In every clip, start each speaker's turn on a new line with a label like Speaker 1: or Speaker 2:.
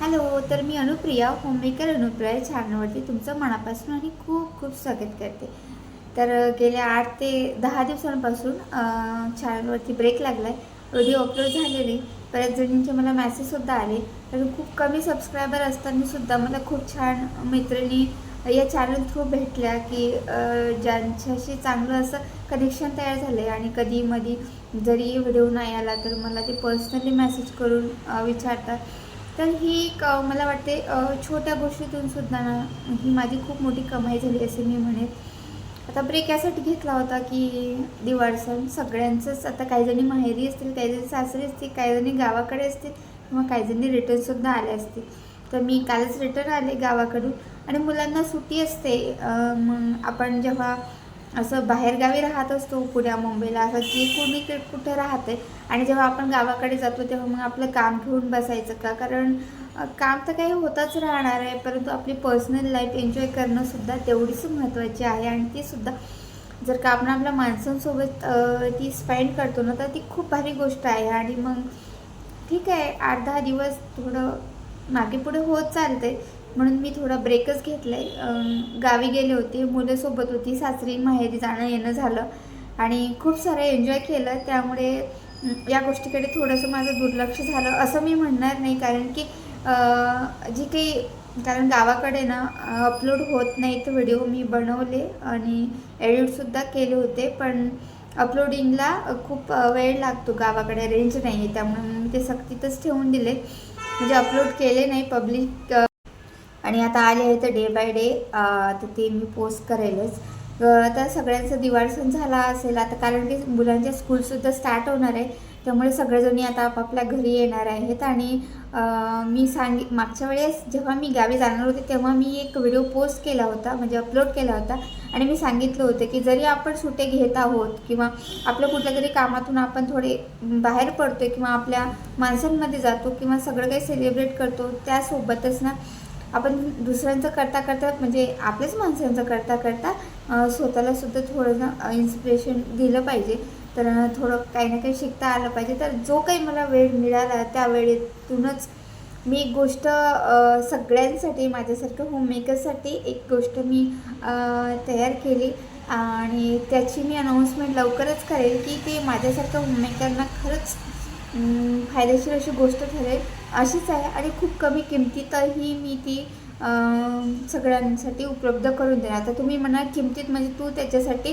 Speaker 1: Hello तर मी Anupriya homemaker Anupriya या चॅनलवरती तुमचं मनापासून आणि खूप खूप स्वागत करते. तर गेल्या आठ ते दहा दिवसांपासून अ, चॅनलवरती ब्रेक लागला आहे व्हिडिओ अपलोड झाले नाही. बऱ्याच जणींचे मला मॅसेजसुद्धा आले. तर खूप कमी सबस्क्रायबर असताना सुद्धा मला खूप छान मैत्रिणी या चॅनल थ्रू भेटल्या की ज्यांच्याशी चांगलं असं कनेक्शन तयार झालं आहे आणि कधी मधी जरी व्हिडिओ नाही आला तर मला ते पर्सनली मेसेज करून विचारतात. तर ही एक मला वाटते छोट्या गोष्टीतून सुद्धा ना ही माझी खूप मोठी कमाई झाली असे मी म्हणेन. आता ब्रेक यासाठी घेतला होता की दिवाळ सण सगळ्यांचंच. आता काही जणी माहेरी असतील काही जणी सासरी असतील काही जणी गावाकडे असतील किंवा काही जणी रिटर्नसुद्धा आले असतील. तर मी कालच रिटर्न आले गावाकडून. आणि मुलांना सुट्टी असते मग आपण जेव्हा असं बाहेरगावी राहत असतो पुण्या मुंबईला असं जे कोणी कुठं राहते. आणि जेव्हा आपण गावाकडे जातो तेव्हा मग आपलं काम घेऊन बसायचं का? कारण काम तर काही होतच राहणार आहे परंतु आपली पर्सनल लाईफ एन्जॉय करणंसुद्धा तेवढीच महत्त्वाची आहे. आणि ती सुद्धा जर का आपण आपल्या माणसांसोबत ती स्पेंड करतो ना तर ती खूप भारी गोष्ट आहे. आणि मग ठीक आहे आठ दहा दिवस थोडं मागे पुढे होत चालते म्हणून मी थोडा ब्रेकच घेतला आहे गावी गेले होते मुलं सोबत होती सासरी माहेरी जाणं येणं झालं आणि खूप सारं एन्जॉय केलं. त्यामुळे या गोष्टीकडे थोडंसं माझं दुर्लक्ष झालं असं मी म्हणणार नाही. कारण की जी काही कारण गावाकडे ना अपलोड होत नाहीत व्हिडिओ मी बनवले आणि एडिटसुद्धा केले होते. पण अपलोडिंगला खूप वेळ लागतो. गावाकडे रेंज नाही आहे त्यामुळे मी ते सक्तीतच ठेवून दिले. म्हणजे अपलोड केले नाही. पब्लिक आणि आता आले आहे तर डे बाय डे तर ते मी पोस्ट करेलच. तर सगळ्यांचा दिवाळ सण झाला असेल आता कारण की मुलांच्या स्कूलसुद्धा स्टार्ट होणार आहे त्यामुळे सगळेजणी आता आपापल्या घरी येणार आहेत. आणि मी सांग मागच्या वेळेस जेव्हा मी गावी जाणार होते तेव्हा मी एक व्हिडिओ पोस्ट केला होता म्हणजे अपलोड केला होता. आणि मी सांगितलं होतं की जरी आपण सुटे घेत आहोत किंवा आपल्या कुठल्या तरी कामातून आपण थोडे बाहेर पडतो किंवा आपल्या माणसांमध्ये जातो किंवा सगळं काही सेलिब्रेट करतो त्यासोबतच ना आपण दुसऱ्यांचं करता करता म्हणजे आपल्याच माणसांचं करता करता स्वतःला सुद्धा थोडंसं इन्स्पिरेशन दिलं पाहिजे. तर थोडं काही ना काही शिकता आलं पाहिजे. तर जो काही मला वेळ मिळाला त्या वेळेतूनच मी एक गोष्ट सगळ्यांसाठी माझ्यासारखं होममेकरसाठी एक गोष्ट मी तयार केली. आणि त्याची मी अनाऊन्समेंट लवकरच करेल की ते माझ्यासारखं होममेकरना खरंच फायदेशीर अशी गोष्ट ठरेल. अशीच आहे आणि खूप कमी किमतीतही मी ती सगळ्यांसाठी उपलब्ध करून देणार आता तुम्ही म्हणा किमतीत म्हणजे तू त्याच्यासाठी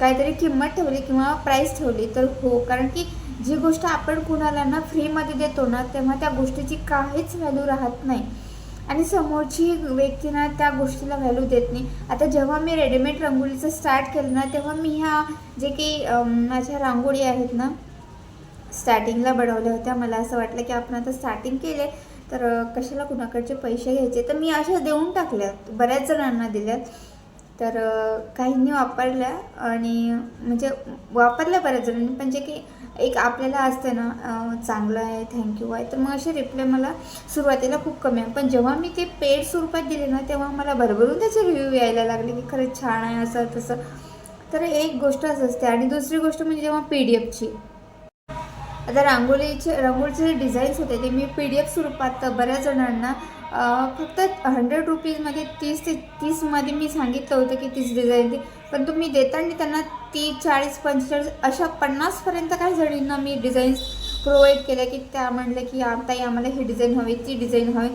Speaker 1: काहीतरी किंमत ठेवली किंवा प्राईस ठेवली तर हो. कारण की जी गोष्ट आपण कुणाला ना फ्रीमध्ये देतो ना तेव्हा त्या गोष्टीची काहीच व्हॅल्यू राहत नाही. आणि समोरची व्यक्ती ना त्या गोष्टीला व्हॅल्यू देत नाही. आता जेव्हा मी रेडीमेड रांगोळीचं स्टार्ट केलं ना तेव्हा मी ह्या जे काही माझ्या रांगोळी आहेत ना स्टार्टिंगला बनवल्या होत्या. मला असं वाटलं की आपण आता स्टार्टिंग केले तर कशाला कुणाकडचे पैसे घ्यायचे? तर मी अशा देऊन टाकल्यात बऱ्याच जणांना दिल्यात. तर काहींनी वापरल्या आणि म्हणजे वापरल्या बऱ्याच जणांनी. पण जे की एक आपल्याला असते ना चांगलं आहे थँक्यू आहे. तर मग असे रिप्लाय मला सुरुवातीला खूप कमी आहे. पण जेव्हा मी ते पेड स्वरूपात दिले ना तेव्हा मला भरभरून त्याचे रिव्ह्यू यायला लागले की खरंच छान आहे असं तसं. तर एक गोष्ट असं असते. आणि दुसरी गोष्ट म्हणजे जेव्हा पी डी एफची आता रांगोळीचे रांगोळीचे जे डिझाईन्स होते ते मी पी डी एफ स्वरूपात बऱ्याच जणांना फक्त हंड्रेड रुपीजमध्ये तीस ते तीसमध्ये मी सांगितलं होतं की तीस डिझाईन ते पण तुम्ही देताना त्यांना तीस चाळीस पंचेचाळीस अशा पन्नासपर्यंत काही जणींना मी डिझाईन्स प्रोव्हाइड केल्या की त्या म्हणलं की ताई आम्हाला ही डिझाईन हवी ती डिझाईन हवी.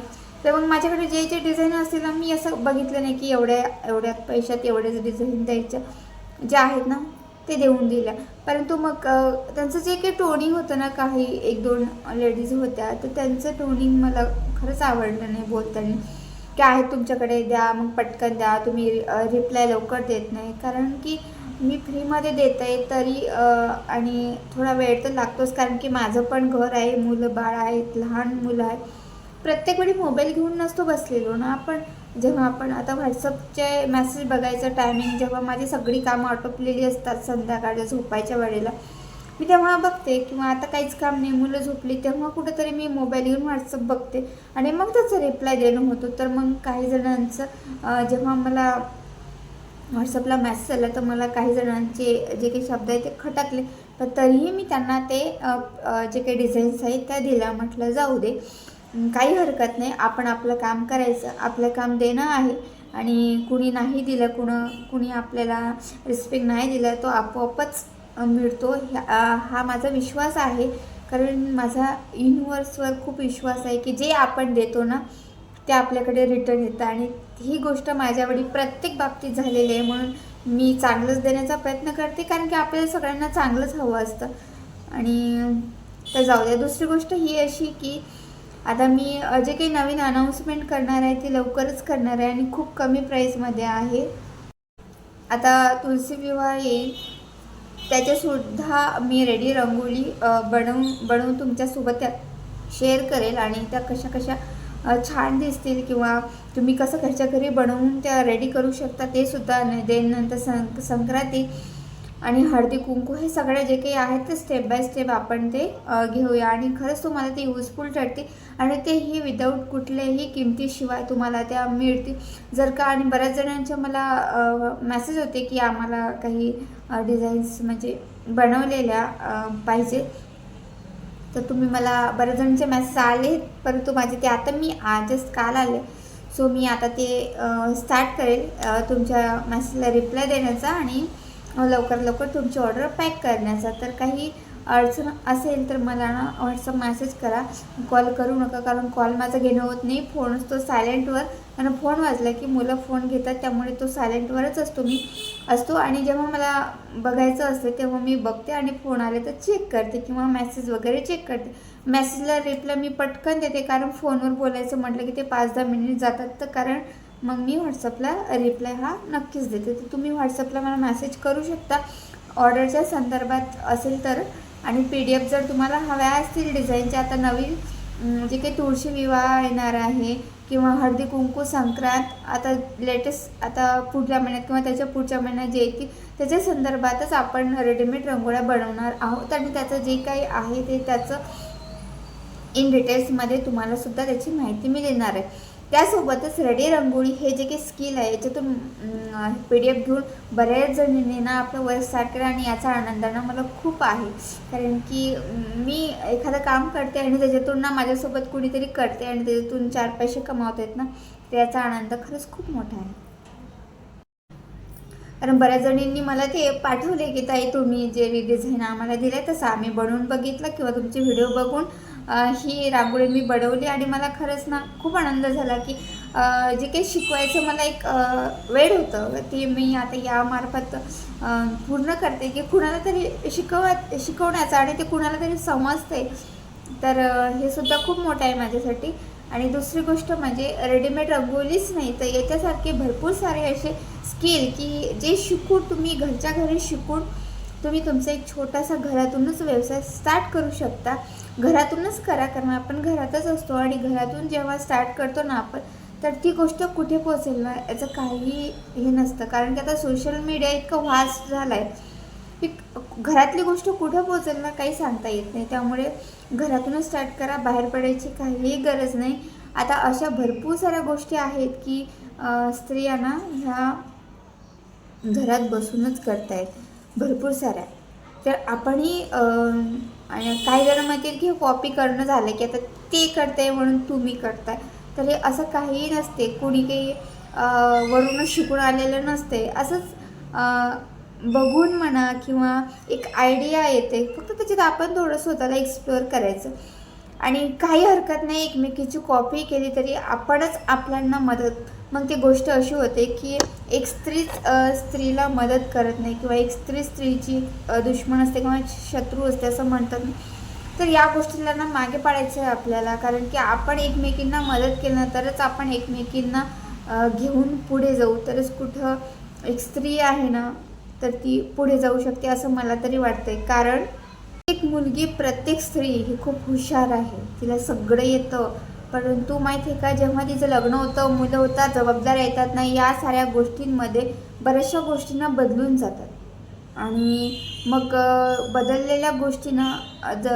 Speaker 1: तर मग माझ्याकडे जे जे डिझाईन असतील ना मी असं बघितलं नाही की एवढ्या एवढ्या पैशात एवढ्याच डिझाईन द्यायच्या. जे आहेत ना ते देऊन दिल्या परंतु मग त्यांचं जे काही टोनिंग होतं ना काही एक दोन लेडीज होत्या तर त्यांचं टोनिंग मला खरंच आवडलं नाही बोलताना. की आहे तुमच्याकडे द्या मग पटकन द्या तुम्ही रिप्लाय लवकर देत नाही. कारण की मी फ्रीमध्ये देत आहे तरी आणि थोडा वेळ तर लागतोच कारण की माझं पण घर आहे मुलं बाळ आहेत लहान मुलं आहे प्रत्येक वेळी मोबाईल घेऊन नसतो बसलेलो ना आपण जेव्हा आपण आता व्हॉट्सअपचे मेसेज बघायचं टायमिंग जेव्हा माझी सगळी कामं आटोपलेली असतात संध्याकाळच्या झोपायच्या वेळेला मी तेव्हा बघते किंवा आता काहीच काम नाही मुलं झोपली तेव्हा कुठेतरी मी मोबाईल घेऊन व्हॉट्सअप बघते आणि मग त्याचा रिप्लाय देणं होतो. तर मग काही जणांचं जेव्हा मला व्हॉट्सअपला मॅसेज आला तर मला काही जणांचे जे काही शब्द आहेत ते खटकले. पण तरीही मी त्यांना ते जे काही डिझाईन्स आहेत त्या दिल्या. म्हटलं जाऊ दे. काही हरकत नाही. आपण आपलं काम करायचं आपलं काम देणं आहे आणि कुणी नाही दिलं कुणं कुणी आपल्याला रिस्पेक्ट नाही दिला तो आपोआपच मिळतो. ह्या- हा माझा विश्वास आहे. कारण माझा युनिवर्सवर खूप विश्वास आहे की जे आपण देतो ना ते आपल्याकडे रिटर्न येतं. आणि ही गोष्ट माझ्यावेळी प्रत्येक बाबतीत झालेली आहे. म्हणून मी चांगलंच देण्याचा प्रयत्न करते कारण की आपल्याला सगळ्यांना चांगलंच हवं असतं. आणि तर जाऊ द्या. दुसरी गोष्ट ही अशी की आता मी जे काही नवीन अनाऊन्समेंट करणार आहे ते लवकरच करणार आहे आणि खूप कमी प्राईसमध्ये आहे. आता तुलसी विवाह येईल. त्याच्यासुद्धा मी रेडी रंगोळी बनवून बनवून तुमच्यासोबत त्या शेअर करेल आणि त्या कशा कशा छान दिसतील किंवा तुम्ही कसं घरच्या घरी बनवून त्या रेडी करू शकता ते सुद्धा देन नंतर सं संक्रांती आणि हळदी कुंकू हे सगळे जे काही आहेत ते स्टेप बाय स्टेप आपण ते घेऊया. आणि खरंच तुम्हाला ते युजफुल ठरते आणि तेही विदाऊट कुठल्याही किमतीशिवाय तुम्हाला त्या मिळतील. जर का आणि बऱ्याच जणांच्या मला मेसेज होते की आम्हाला काही डिझाईन्स म्हणजे बनवलेल्या पाहिजे. तर तुम्ही मला बऱ्याच जणांचे मेसेज आले परंतु माझे ते आता मी आजच काल आले. सो मी आता ते स्टार्ट करेल तुमच्या मेसेजला रिप्लाय देण्याचा आणि लवकर लवकर तुमची ऑर्डर पॅक करण्याचा. तर काही अडचण असेल तर मला ना व्हॉट्सअप मेसेज करा. कॉल करू नका कारण कॉल माझं घेणं होत नाही. फोन असतो सायलेंटवर आणि फोन वाजला की मुलं फोन घेतात त्यामुळे तो सायलेंटवरच असतो मी. असतो आणि जेव्हा मला बघायचं असते तेव्हा मी बघते आणि फोन आले तर चेक करते किंवा मेसेज वगैरे चेक करते. मेसेजला रिप्लाय मी पटकन देते कारण फोनवर बोलायचं म्हटलं की ते पाच दहा मिनिट जातात तर कारण मग मी व्हॉट्सअपला रिप्लाय हा नक्कीच देते. तर तुम्ही व्हॉट्सअपला मला मेसेज करू शकता. ऑर्डरच्या संदर्भात असेल तर. आणि पी डी एफ जर तुम्हाला हव्या असतील डिझाईनच्या आता नवीन जे काही तुळशी विवाह येणार आहे किंवा हळदी कुंकू संक्रांत आता लेटेस्ट आता पुढल्या महिन्यात किंवा त्याच्या पुढच्या महिन्यात जे येतील त्याच्या संदर्भातच आपण रेडीमेड रंगोळ्या बनवणार आहोत. आणि त्याचं जे काही आहे ते त्याचं इन डिटेल्समध्ये तुम्हाला सुद्धा त्याची माहिती मी देणार आहे. त्यासोबतच रेडी रंगोळी हे जे काही स्किल आहे याच्यातून पी डी एफ घेऊन बऱ्याच जणींनी ना आपलं वय सारखं आणि याचा आनंद ना मला खूप आहे. कारण की मी एखादं काम करते आणि त्याच्यातून ना माझ्यासोबत कुणीतरी करते आणि त्याच्यातून चार पैसे कमावत आहेत ना तर याचा आनंद खरंच खूप मोठा आहे. कारण बऱ्याच जणींनी मला ते पाठवले की ताई तुम्ही जे डिझाईन आम्हाला दिले तसं आम्ही बनवून बघितलं किंवा तुमचे व्हिडिओ बघून ही रांगोळी मी बडवली आणि मला खरंच ना खूप आनंद झाला की जे काही शिकवायचं मला एक वेळ होतं. ते मी आता यामार्फत पूर्ण करते की कुणाला तरी शिकवत शिकवण्याचं आणि ते कुणाला तरी समजते. तर हे सुद्धा खूप मोठं आहे माझ्यासाठी. आणि दुसरी गोष्ट म्हणजे रेडीमेड रंगोलीच नाही तर याच्यासारखे भरपूर सारे असे स्किल की जे शिकून तुम्ही घरच्या घरी शिकून तुम्ही तुमचा एक छोटासा घरातूनच व्यवसाय स्टार्ट करू शकता. घरातूनच करा कारण आपण घरातच असतो आणि घरातून जेव्हा स्टार्ट करतो ना आपण तर ती गोष्ट कुठे पोहोचेल ना याचं काही हे नसतं. कारण की आता सोशल मीडिया इतकं वास झाला आहे की घरातली गोष्ट कुठं पोहोचेल ना काही सांगता येत नाही. त्यामुळे घरातूनच स्टार्ट करा बाहेर पडायची काहीही गरज नाही. आता अशा भरपूर साऱ्या गोष्टी आहेत की स्त्रियांना ह्या घरात बसूनच करतायत भरपूर साऱ्या तर आपणही आणि काही जण म्हणतील की कॉपी करणं झालं की आता ते करताय म्हणून तुम्ही करताय. तर हे असं काहीही नसते. कोणी काही वरूनच शिकून आलेलं नसते असंच बघून म्हणा किंवा एक आयडिया येते. फक्त त्याच्यात आपण थोडं स्वतःला एक्सप्लोअर करायचं. आणि काही हरकत नाही एकमेकीची कॉपी केली तरी आपणच आपल्यांना मदत. मग ती गोष्ट अशी होते की एक स्त्रीच स्त्रीला मदत करत नाही किंवा एक स्त्री स्त्रीची दुश्मन असते किंवा शत्रू असते असं म्हणतात. तर या गोष्टीला ना मागे पाडायचं आहे आपल्याला. कारण की आपण एकमेकींना मदत केलं तरच आपण एकमेकींना घेऊन पुढे जाऊ. तरच कुठं एक स्त्री आहे ना तर ती पुढे जाऊ शकते असं मला तरी वाटतंय. कारण एक मुलगी प्रत्येक स्त्री ही खूप हुशार आहे. तिला सगळं येतं. परंतु माहिती आहे का जेव्हा तिचं लग्न होतं मुलं होतात जबाबदाऱ्या येतात ना या साऱ्या गोष्टींमध्ये बऱ्याचशा गोष्टींना बदलून जातात. आणि मग बदललेल्या गोष्टींना ज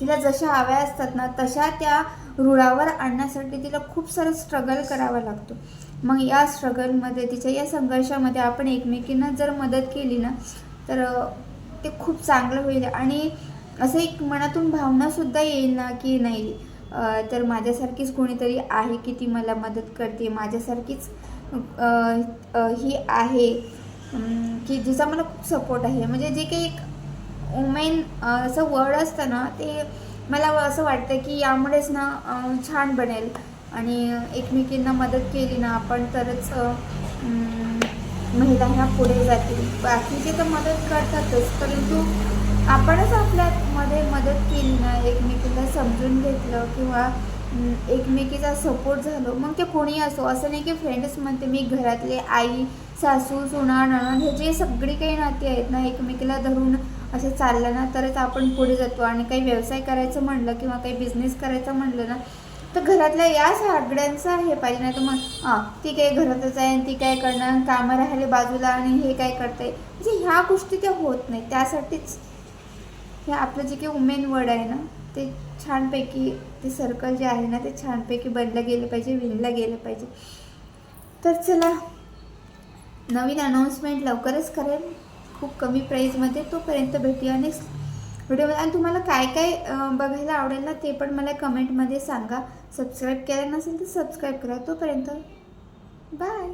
Speaker 1: तिला जशा हव्या असतात ना तशा त्या रुळावर आणण्यासाठी तिला खूप सारं स्ट्रगल करावा लागतो. मग या स्ट्रगलमध्ये तिच्या या संघर्षामध्ये आपण एकमेकींना जर मदत केली ना तर ते खूप चांगलं होईल. आणि असं एक मनातून भावनासुद्धा येईल ना की नाही तर माझ्यासारखीच कोणीतरी आहे की ती मला मदत करते. माझ्यासारखीच ही आहे की जिचा मला खूप सपोर्ट आहे. म्हणजे जे काही एक वुमेन असं वर्ड असतं ना ते मला असं वाटतं की यामुळेच ना छान बनेल. आणि एकमेकींना मदत केली ना आपण तरच महिला ह्या पुढे जातील. बाकीचे तर मदत करतातच परंतु आपणच आपल्यामध्ये मदत केली ना एकमेकीला समजून घेतलं किंवा एकमेकीचा सपोर्ट झालो मग ते कोणी असो असं नाही की फ्रेंड्स म्हणते मी घरातले आई सासू सुना नणंद हे जे सगळी काही नाती आहेत ना एकमेकीला धरून असं चाललं ना तरच आपण पुढे जातो. आणि काही व्यवसाय करायचं म्हणलं किंवा काही बिझनेस करायचं म्हणलं ना तर घरातल्या या सगळ्यांचं हे पाहिजे नाही तर मग हां ती काय घरातच आहे आणि ती काय करणार? कामं राहिले बाजूला आणि हे काय करते म्हणजे ह्या गोष्टी त्या होत नाही त्यासाठीच हे आपलं जे काही वुमेन वर्ड आहे ना ते छानपैकी ते सर्कल जे आहे ना ते छानपैकी बनलं गेलं पाहिजे विणलं गेलं पाहिजे. तर चला नवीन अनाऊन्समेंट लवकरच करेल खूप कमी प्राईजमध्ये तोपर्यंत भेटूया नेक्स्ट व्हिडिओमध्ये आणि तुम्हाला काय काय बघायला आवडेल ना ते पण मला कमेंटमध्ये सांगा. सबस्क्राईब केलं नसेल तर सबस्क्राईब करा. तोपर्यंत बाय